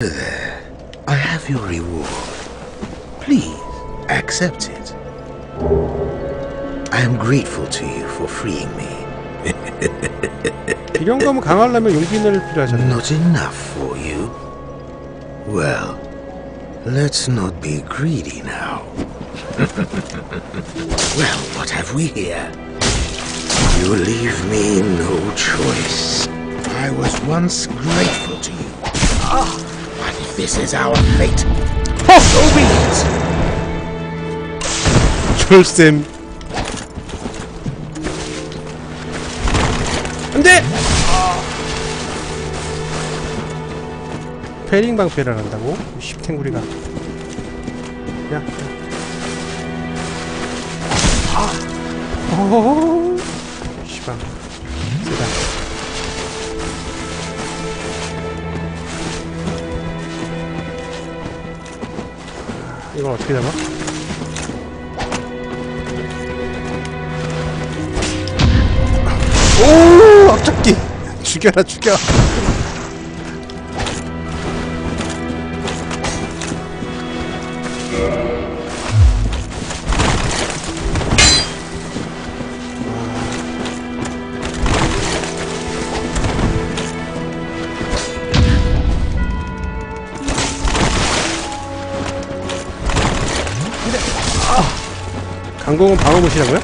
There. I have your reward. Please accept it. I am grateful to you for freeing me. 비령감을 강화하려면 용기를 필요하잖아. Not enough for you? Well, let's not be greedy now. well, what have we here? You leave me no choice. I was once grateful to you. Ah, but if This is our fate, so be it. 졸쌤. 안돼. 페링 방패를 한다고? 십탱구리가. 야. 야. 아. 오. 씨발. 세다. 이걸 어떻게 잡아? 오 앞잡기 죽여라 죽여 강공은 방어 못이라고요?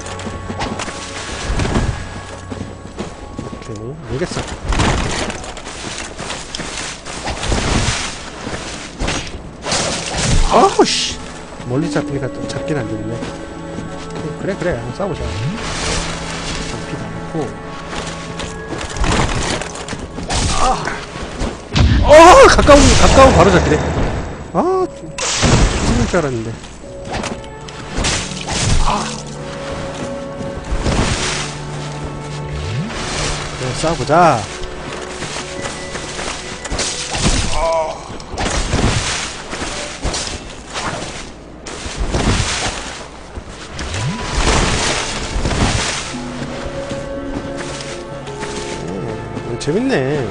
오케이 알겠어. 아우 씨. 멀리 잡히니까 또 잡긴 안 되네. 그래 그래. 한번 싸우자. 잡히도 않고. 아! 어 가까운 가까운 바로 잡히네. 아 죽을 줄 알았는데 싸우자. 오, 재밌네.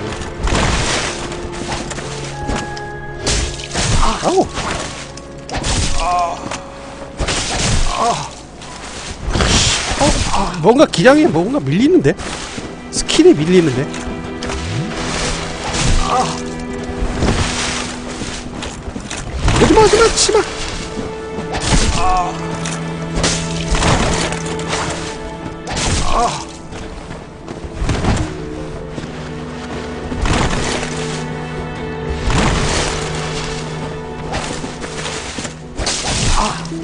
아우. 어, 뭔가 기량이 뭔가 밀리는데? 스킬이 밀리는데? 오지마 오지마 치마. 한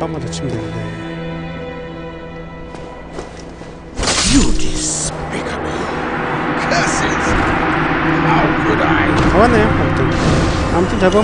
방만 더 치면 되는데 왔네요 아무튼 아무튼 잡음